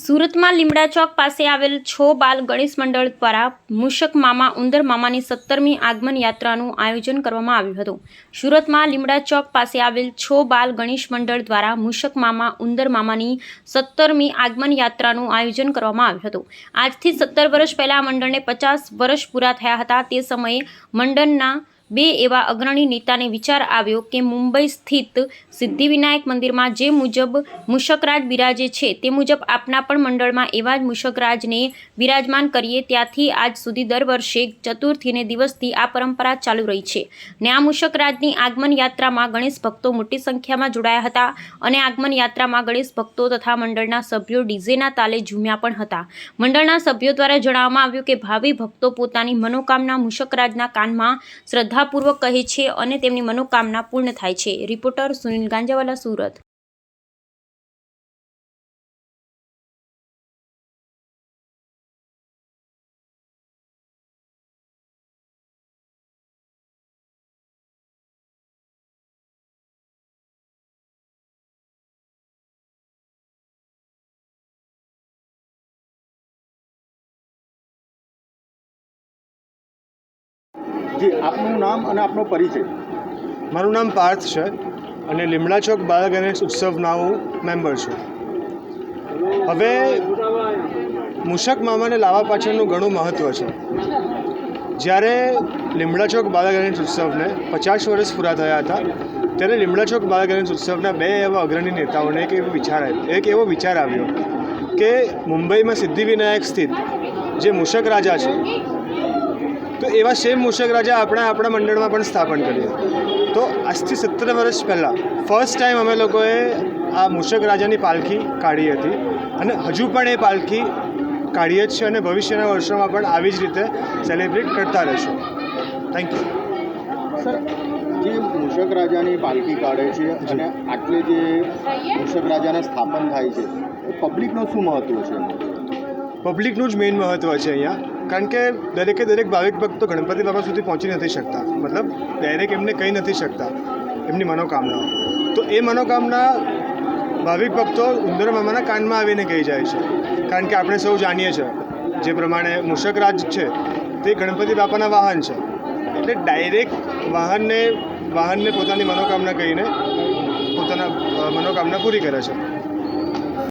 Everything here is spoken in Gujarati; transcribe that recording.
સુરતમાં લીમડા ચોક પાસે આવેલ છો બાલ ગણેશ મંડળ દ્વારા મૂષક મામા, ઉંદર મામાની સત્તરમી આગમન યાત્રાનું આયોજન કરવામાં આવ્યું હતું. સુરતમાં લીમડા ચોક પાસે આવેલ છો બાલ ગણેશ મંડળ દ્વારા મૂષક મામા, ઉંદર મામાની સત્તરમી આગમન યાત્રાનું આયોજન કરવામાં આવ્યું હતું. આજથી સત્તર વર્ષ પહેલાં મંડળને પચાસ વર્ષ પૂરા થયા હતા. તે સમયે મંડળના બે એવા અગ્રણી નેતાને વિચાર આવ્યો કે મુંબઈ સ્થિત સિદ્ધિવિનાયક મંદિરમાં જે મુજબ મુશકરાજ બિરાજે છે, તે મુજબ આપના પણ મંડળમાં એવા જ મુશકરાજને બિરાજમાન કરીએ, ત્યાંથી આજ સુધી દર વર્ષે ચતુર્થીને દિવસથી આ પરંપરા ચાલુ રહી છે. ને આ મુશકરાજની આગમન યાત્રામાં ગણેશ ભક્તો મોટી સંખ્યામાં જોડાયા હતા અને આગમન યાત્રામાં ગણેશ ભક્તો તથા મંડળના સભ્યો ડીઝેના તાલે ઝૂમ્યા પણ હતા. મંડળના સભ્યો દ્વારા જણાવવામાં આવ્યું કે ભાવિ ભક્તો પોતાની મનોકામના મુશકરાજના કાનમાં શ્રદ્ધાપૂર્વક કહે છે અને તેમની મનોકામના પૂર્ણ થાય છે. રિપોર્ટર સુનિલ ગાંજાવાલા સુરત. જી, આપનું નામ અને આપનો પરિચય. મારું નામ પાર્થ છે અને લીમડા ચોક બાળ ગણેશ ઉત્સવના હું મેમ્બર છું. હવે મૂષક મામાને લાવવા પાછળનું ઘણું મહત્ત્વ છે. જ્યારે લીમડા ચોક બાળ ગણેશ ઉત્સવને પચાસ વર્ષ પૂરા થયા હતા, ત્યારે લીમડા ચોક બાળ ગણેશ ઉત્સવના બે એવા અગ્રણી નેતાઓને એક એવો વિચાર આવ્યો એક એવો વિચાર આવ્યો કે મુંબઈમાં સિદ્ધિવિનાયક સ્થિત જે મૂષક રાજા છે તો એવા સેમ મૂષક રાજા આપણે આપણા મંડળમાં પણ સ્થાપન કરીએ તો આજથી સત્તર વર્ષ પહેલાં ફર્સ્ટ ટાઈમ અમે લોકોએ આ મૂષક રાજાની પાલખી કાઢી હતી. અને હજુ પણ એ પાલખી કાઢીએ જ છે અને ભવિષ્યના વર્ષોમાં પણ આવી જ રીતે સેલિબ્રેટ કરતા રહેશું. થેન્ક યુ સર જે મૂષક રાજાની પાલખી કાઢે છે અને આટલે જે મૂષક રાજાને સ્થાપન થાય છે એ પબ્લિકનું શું મહત્ત્વ છે? પબ્લિકનું જ મેઇન મહત્ત્વ છે અહીંયા. કારણ કે દરેકે દરેક ભાવિક ભક્તો ગણપતિ બાબા સુધી પહોંચી નથી શકતા. મતલબ ડાયરેક્ટ એમને કહી નથી શકતા એમની મનોકામનાઓ. તો એ મનોકામના ભાવિક ભક્તો ઉંદર મામાના કાનમાં આવીને કહી જાય છે. કારણ કે આપણે સૌ જાણીએ છીએ જે પ્રમાણે મૂષકરાજ છે, તે ગણપતિ બાપાના વાહન છે. એટલે ડાયરેક્ટ વાહનને વાહનને પોતાની મનોકામના કહીને પોતાના મનોકામના પૂરી કરે છે.